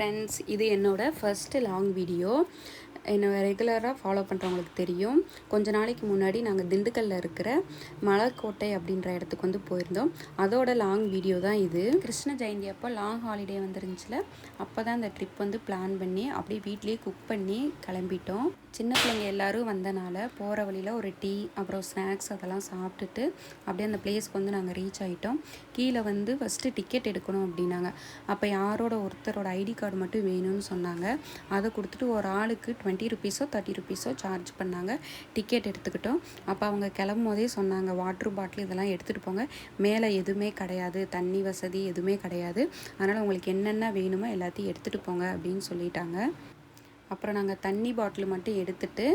Friends இது என்னோடய first long video என்னை ரெகுலராக ஃபாலோ பண்ணுறவங்களுக்கு தெரியும். கொஞ்ச நாளைக்கு முன்னாடி நாங்கள் திண்டுக்கல்லில் இருக்கிற மலர்கோட்டை அப்படின்ற இடத்துக்கு வந்து போயிருந்தோம். அதோட லாங் வீடியோ தான் இது. கிருஷ்ண ஜெயந்தி அப்போ லாங் ஹாலிடே வந்துருந்துச்சுல அப்போ தான் அந்த ட்ரிப் வந்து பிளான் பண்ணி அப்படியே வீட்லேயே குக் பண்ணி கிளம்பிட்டோம். சின்ன பிள்ளைங்க எல்லோரும் வந்தனால போகிற வழியில் ஒரு டீ அப்புறம் ஸ்நாக்ஸ் அதெல்லாம் சாப்பிட்டுட்டு அப்படியே அந்த பிளேஸ்க்கு வந்து நாங்கள் ரீச் ஆகிட்டோம் கீழே வந்து ஃபஸ்ட்டு டிக்கெட் எடுக்கணும் அப்படின்னாங்க. அப்போ யாரோட ஒருத்தரோட ஐடி கார்டு மட்டும் வேணும்னு சொன்னாங்க. அதை கொடுத்துட்டு ஒரு ஆளுக்கு டுவெண்ட்டி ருபீஸோ தேர்ட்டி ருபீஸோ சார்ஜ் பண்ணாங்க. டிக்கெட் எடுத்துக்கிட்டோம். அப்போ அவங்க கிளம்பும் போதே சொன்னாங்க வாட்ரு பாட்டில் இதெல்லாம் எடுத்துகிட்டு போங்க. மேலே எதுவுமே கிடையாது. தண்ணி வசதி எதுவுமே கிடையாது. அதனால் உங்களுக்கு என்னென்ன வேணுமோ எல்லாத்தையும் எடுத்துகிட்டு போங்க அப்படின்னு சொல்லிட்டாங்க. அப்புறம் நாங்கள் தண்ணி பாட்டில் மட்டும் எடுத்துட்டு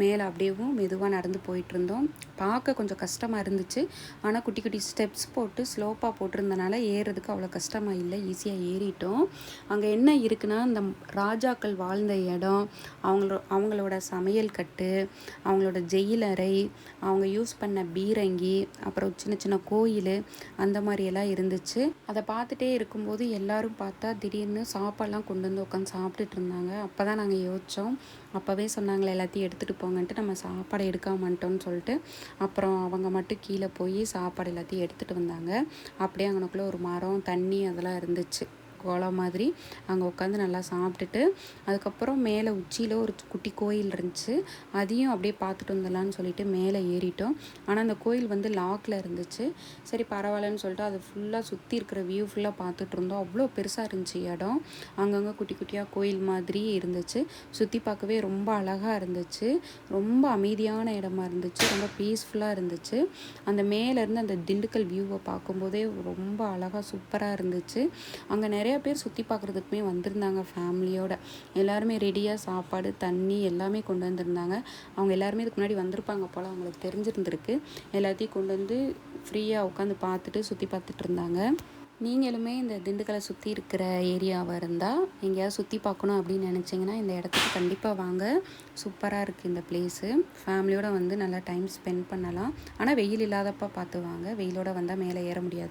மேலே அப்படியேவும் மெதுவாக நடந்து போயிட்டுருந்தோம். பார்க்க கொஞ்சம் கஷ்டமாக இருந்துச்சு. ஆனால் குட்டி குட்டி ஸ்டெப்ஸ் போட்டு ஸ்லோப்பாக போட்டிருந்தனால ஏறுறதுக்கு அவ்வளோ கஷ்டமாக இல்லை. ஈஸியாக ஏறிட்டோம். அங்கே என்ன இருக்குன்னா இந்த ராஜாக்கள் வாழ்ந்த இடம் அவங்களோ அவங்களோட சமையல் கட்டு அவங்களோட ஜெயிலறை அவங்க யூஸ் பண்ண பீரங்கி அப்புறம் சின்ன சின்ன கோயில் அந்த மாதிரியெல்லாம் இருந்துச்சு. அதை பார்த்துட்டே இருக்கும்போது எல்லாரும் பார்த்தா திடீர்னு சாப்பாடெலாம் கொண்டு வந்து உட்காந்து சாப்பிட்டுட்டு இருந்தாங்க. அப்போ தான் நாங்கள் யோசித்தோம் அப்போவே சொன்னாங்களே எல்லாத்தையும் எடுத்துகிட்டு போங்கன்ட்டு நம்ம சாப்பாடை எடுக்காம வந்துட்டோம்னு சொல்லிட்டு அப்புறம் அவங்க மட்டும் கீழே போய் சாப்பாடு எல்லாத்தையும் எடுத்துகிட்டு வந்தாங்க. அப்படியே அங்கனக்குள்ளே ஒரு மரம் தண்ணி அதெல்லாம் இருந்துச்சு. கோலம் மாதிரி அங்கே உட்காந்து நல்லா சாப்பிட்டுட்டு அதுக்கப்புறம் மேலே உச்சியில் ஒரு குட்டி கோயில் இருந்துச்சு. அதையும் அப்படியே பார்த்துட்டு வந்துடலான்னு சொல்லிட்டு மேலே ஏறிட்டோம். ஆனால் அந்த கோயில் வந்து லாக்கில் இருந்துச்சு. சரி பரவாயில்லன்னு சொல்லிட்டு அது ஃபுல்லாக சுற்றி இருக்கிற வியூ ஃபுல்லாக பார்த்துட்டு இருந்தோம். அவ்வளோ பெருசாக இருந்துச்சு இடம். அங்கங்கே குட்டி குட்டியாக கோயில் மாதிரி இருந்துச்சு. சுற்றி பார்க்கவே ரொம்ப அழகாக இருந்துச்சு. ரொம்ப அமைதியான இடமா இருந்துச்சு. ரொம்ப பீஸ்ஃபுல்லாக இருந்துச்சு. அந்த மேலேருந்து அந்த திண்டுக்கல் வியூவை பார்க்கும்போதே ரொம்ப அழகாக சூப்பராக இருந்துச்சு. அங்கே நிறைய நிறையா பேர் சுற்றி பார்க்குறதுக்குமே வந்திருந்தாங்க ஃபேமிலியோட. எல்லாருமே ரெடியாக சாப்பாடு தண்ணி எல்லாமே கொண்டு வந்திருந்தாங்க. அவங்க எல்லாருமே இதுக்கு முன்னாடி வந்திருப்பாங்க போல் அவங்களுக்கு தெரிஞ்சிருந்திருக்கு. எல்லாத்தையும் கொண்டு வந்து ஃப்ரீயாக உட்காந்து பார்த்துட்டு சுற்றி பார்த்துட்டு இருந்தாங்க. நீங்களுமே இந்த திண்டுக்கலை சுற்றி இருக்கிற ஏரியாவாக இருந்தால் எங்கேயாவது சுற்றி பார்க்கணும் அப்படின்னு நினச்சிங்கன்னா இந்த இடத்துக்கு கண்டிப்பாக வாங்க. சூப்பராக இருக்குது இந்த பிளேஸு ஃபேமிலியோடு வந்து நல்லா டைம் ஸ்பெண்ட் பண்ணலாம். ஆனால் வெயில் இல்லாதப்போ பார்த்து வாங்க. வெயிலோடு வந்தால் மேலே ஏற முடியாது.